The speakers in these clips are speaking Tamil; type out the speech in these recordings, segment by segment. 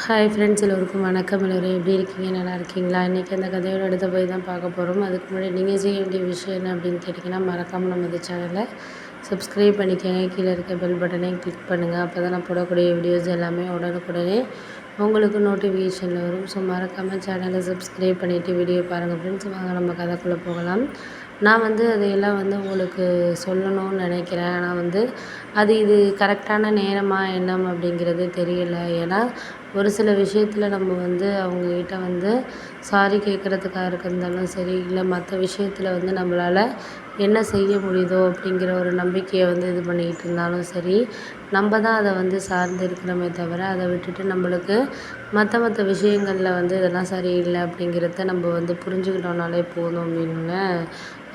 ஹாய் ஃப்ரெண்ட்ஸ் எல்லோருக்கும் வணக்கம். எல்லோரும் எப்படி இருக்கீங்க? நல்லா இருக்கீங்களா? இன்றைக்கி அந்த கதையோட எடுத்து போய் தான் பார்க்க போகிறோம் அதுக்கு முன்னாடி நீங்கள் செய்ய வேண்டிய விஷயம் என்ன அப்படின்னு கேட்டிங்கன்னா மறக்காமல் நம்ம இந்த சேனலை சப்ஸ்கிரைப் பண்ணிக்கோங்க. கீழே இருக்க பெல் பட்டனையும் கிளிக் பண்ணுங்கள் அப்போ தான் நான் போடக்கூடிய வீடியோஸ் எல்லாமே உடனுக்குடனே உங்களுக்கு நோட்டிஃபிகேஷனில் வரும். ஸோ மறக்காமல் சேனலை சப்ஸ்கிரைப் பண்ணிவிட்டு வீடியோ பாருங்கள் ஃப்ரெண்ட்ஸ் வாங்க நம்ம கதைக்குள்ளே போகலாம். நான் வந்து அதையெல்லாம் வந்து உங்களுக்கு சொல்லணும்னு நினைக்கிறேன். ஆனால் வந்து அது இது கரெக்டான நேரமா என்னம் அப்படிங்கிறது தெரியல. ஏன்னா ஒரு சில விஷயத்தில் நம்ம வந்து அவங்கக்கிட்ட வந்து சாரி கேட்குறதுக்கா இருந்தாலும் சரி இல்லை மற்ற விஷயத்தில் வந்து நம்மளால் என்ன செய்ய முடியுதோ அப்படிங்கிற ஒரு நம்பிக்கையை வந்து இது பண்ணிக்கிட்டு இருந்தாலும் சரி நம்ம தான் அதை வந்து சார்ந்து இருக்கிறோமே தவிர அதை விட்டுட்டு நம்மளுக்கு மற்ற மற்ற விஷயங்களில் வந்து இதெல்லாம் சரியில்லை அப்படிங்கிறத நம்ம வந்து புரிஞ்சுக்கிட்டோம்னாலே போதும் அப்படின்னு.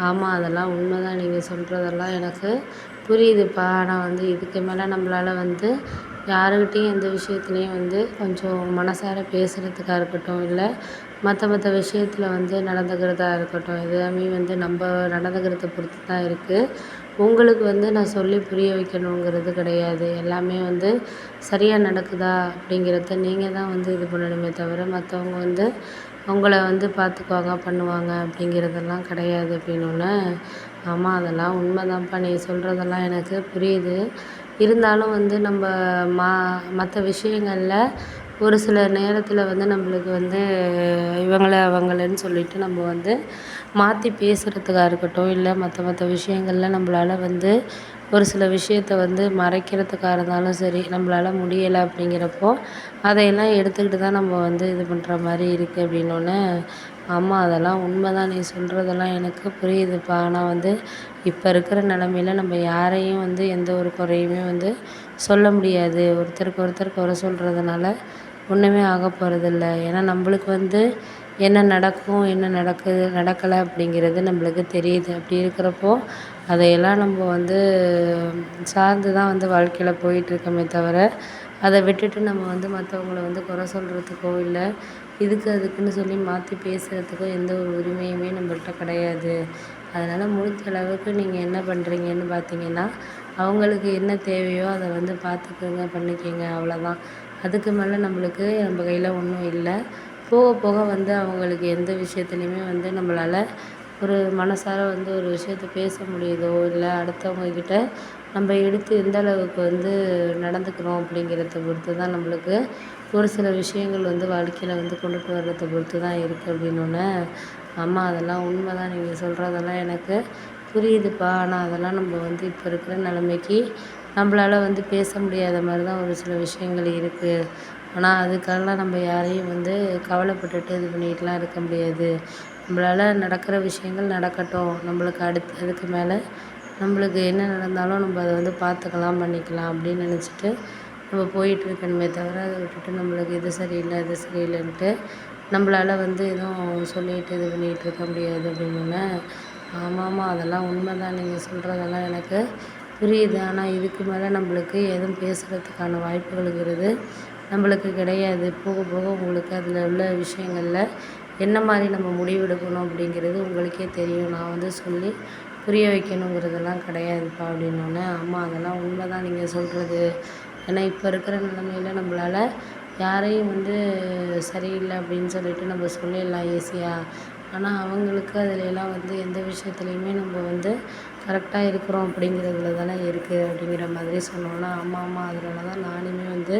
ஆமாம் அதெல்லாம் உண்மை தான் நீங்கள் சொல்கிறதெல்லாம் எனக்கு புரியுதுப்பா. ஆனால் வந்து இதுக்கு மேலே நம்மளால் வந்து யாருக்கிட்டேயும் எந்த விஷயத்துலையும் வந்து கொஞ்சம் மனசார பேசுகிறதுக்கா இருக்கட்டும் இல்லை மற்ற மற்ற விஷயத்தில் வந்து நடந்துக்கிறதா இருக்கட்டும் எல்லாமே வந்து நம்ம நடந்துக்கிறத பொறுத்து தான் இருக்குது உங்களுக்கு வந்து நான் சொல்லி புரிய வைக்கணுங்கிறது கிடையாது. எல்லாமே வந்து சரியாக நடக்குதா அப்படிங்கிறத நீங்கள் தான் வந்து இது பண்ணணுமே தவிர மற்றவங்க வந்து உங்களை வந்து பார்த்துக்குவாங்க பண்ணுவாங்க அப்படிங்கிறதெல்லாம் கிடையாது அப்படின்னோடனே ஆமாம் அதெல்லாம் உண்மைதான்ப்பா. நீ சொல்கிறதெல்லாம் எனக்கு புரியுது. இருந்தாலும் வந்து நம்ம மா மற்ற விஷயங்களில் ஒரு சில நேரத்தில் வந்து நம்மளுக்கு வந்து இவங்கள அவங்களன்னு சொல்லிட்டு நம்ம வந்து மாற்றி பேசுகிறதுக்கா இருக்கட்டும் இல்லை மற்ற மற்ற விஷயங்களில் நம்மளால வந்து ஒரு சில விஷயத்த வந்து மறைக்கிறதுக்காக இருந்தாலும் சரி நம்மளால முடியலை அப்படிங்கிறப்போ அதையெல்லாம் எடுத்துக்கிட்டு தான் நம்ம வந்து இது பண்ணுற மாதிரி இருக்குது அப்படின்னோடனே ஆமாம் அதெல்லாம் உண்மை தான் நீ சொல்கிறதெல்லாம் எனக்கு புரியுதுப்பா. ஆனால் வந்து இப்போ இருக்கிற நிலமையில நம்ம யாரையும் வந்து எந்த ஒரு குறையுமே வந்து சொல்ல முடியாது. ஒருத்தருக்கு ஒருத்தர் குறை சொல்கிறதுனால ஒன்றுமே ஆக போகிறதில்ல ஏன்னா நம்மளுக்கு வந்து என்ன நடக்கும் என்ன நடக்குது நடக்கலை அப்படிங்கிறது நம்மளுக்கு தெரியுது. அப்படி இருக்கிறப்போ அதையெல்லாம் நம்ம வந்து சார்ந்து தான் வந்து வாழ்க்கையில் போயிட்டுருக்கோமே தவிர அதை விட்டுட்டு நம்ம வந்து மற்றவங்கள வந்து குறை சொல்கிறதுக்கோ இல்லை இதுக்கு அதுக்குன்னு சொல்லி மாற்றி பேசுகிறதுக்கோ எந்த ஒரு உரிமையுமே நம்மள்கிட்ட கிடையாது. அதனால் முடிஞ்ச அளவுக்கு நீங்கள் என்ன பண்ணுறீங்கன்னு பார்த்தீங்கன்னா அவங்களுக்கு என்ன தேவையோ அதை வந்து பார்த்துக்கோங்க பண்ணிக்கங்க அவ்வளோதான் அதுக்கு மேலே நம்மளுக்கு நம்ம கையில் ஒன்றும் இல்லை. போக போக வந்து அவங்களுக்கு எந்த விஷயத்துலையுமே வந்து நம்மளால் ஒரு மனசார வந்து ஒரு விஷயத்த பேச முடியுதோ இல்லை அடுத்தவங்கக்கிட்ட நம்ம எடுத்து எந்த அளவுக்கு வந்து நடந்துக்கிறோம் அப்படிங்கிறத பொறுத்து தான் நம்மளுக்கு ஒரு சில விஷயங்கள் வந்து வாழ்க்கையில் வந்து கொண்டுட்டு வர்றதை பொறுத்து தான் இருக்குது அப்படின்னோடனே அம்மா அதெல்லாம் உண்மை தான் நீங்கள் சொல்கிறதெல்லாம் எனக்கு புரியுதுப்பா. ஆனால் அதெல்லாம் நம்ம வந்து இப்போ இருக்கிற நிலமைக்கி நம்மளால வந்து பேச முடியாத மாதிரி தான் ஒரு சில விஷயங்கள் இருக்குது ஆனால் அதுக்கெல்லாம் நம்ம யாரையும் வந்து கவலைப்பட்டுட்டு இது பண்ணிக்கிட்டுலாம் இருக்க முடியாது. நம்மளால நடக்கிற விஷயங்கள் நடக்கட்டும். நம்மளுக்கு அடுத்து அதுக்கு மேலே நம்மளுக்கு என்ன நடந்தாலும் நம்ம அதை வந்து பார்த்துக்கலாம் பண்ணிக்கலாம் அப்படின்னு நினச்சிட்டு நம்ம போயிட்டு இருக்கணுமே தவிர அதை விட்டுட்டு நம்மளுக்கு இது சரியில்லை இது சரியில்லைன்ட்டு நம்மளால் வந்து எதுவும் சொல்லிட்டு இது பண்ணிகிட்டு இருக்க முடியாது அப்படின்னு ஆமாம்மா அதெல்லாம் உண்மை தான் நீங்கள் சொல்கிறதெல்லாம் எனக்கு புரியுது. ஆனால் இதுக்கு மேலே நம்மளுக்கு எதுவும் பேசுகிறதுக்கான வாய்ப்புகளுங்கிறது நம்மளுக்கு கிடையாது. போக போக உங்களுக்கு அதில் உள்ள விஷயங்களில் என்ன மாதிரி நம்ம முடிவெடுக்கணும் அப்படிங்கிறது உங்களுக்கே தெரியும். நான் வந்து சொல்லி புரிய வைக்கணுங்கிறதெல்லாம் கிடையாதுப்பா அப்படின்னோடனே ஆமாம் அதெல்லாம் உண்மை தான் நீங்கள் சொல்கிறது ஏன்னா இப்போ இருக்கிற நிலைமையில் நம்மளால் யாரையும் வந்து சரியில்லை அப்படின்னு சொல்லிட்டு நம்ம சொல்லிடலாம் ஈஸியாக ஆனால் அவங்களுக்கு அதுலெல்லாம் வந்து எந்த விஷயத்துலையுமே நம்ம வந்து கரெக்டாக இருக்கிறோம் அப்படிங்கிறதுல தானே இருக்குது அப்படிங்கிற மாதிரி சொன்னோன்னே ஆமாம் ஆமாம் அதனால தான் நானுமே வந்து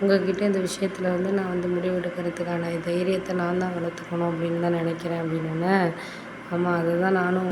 உங்கக்கிட்டே இந்த விஷயத்தில் வந்து நான் வந்து முடிவெடுக்கிறதுக்கான தைரியத்தை நான் தான் வளர்த்துக்கணும் அப்படின்னு தான் நினைக்கிறேன் அப்படின்னோடனே ஆமாம் அதை தான் நானும்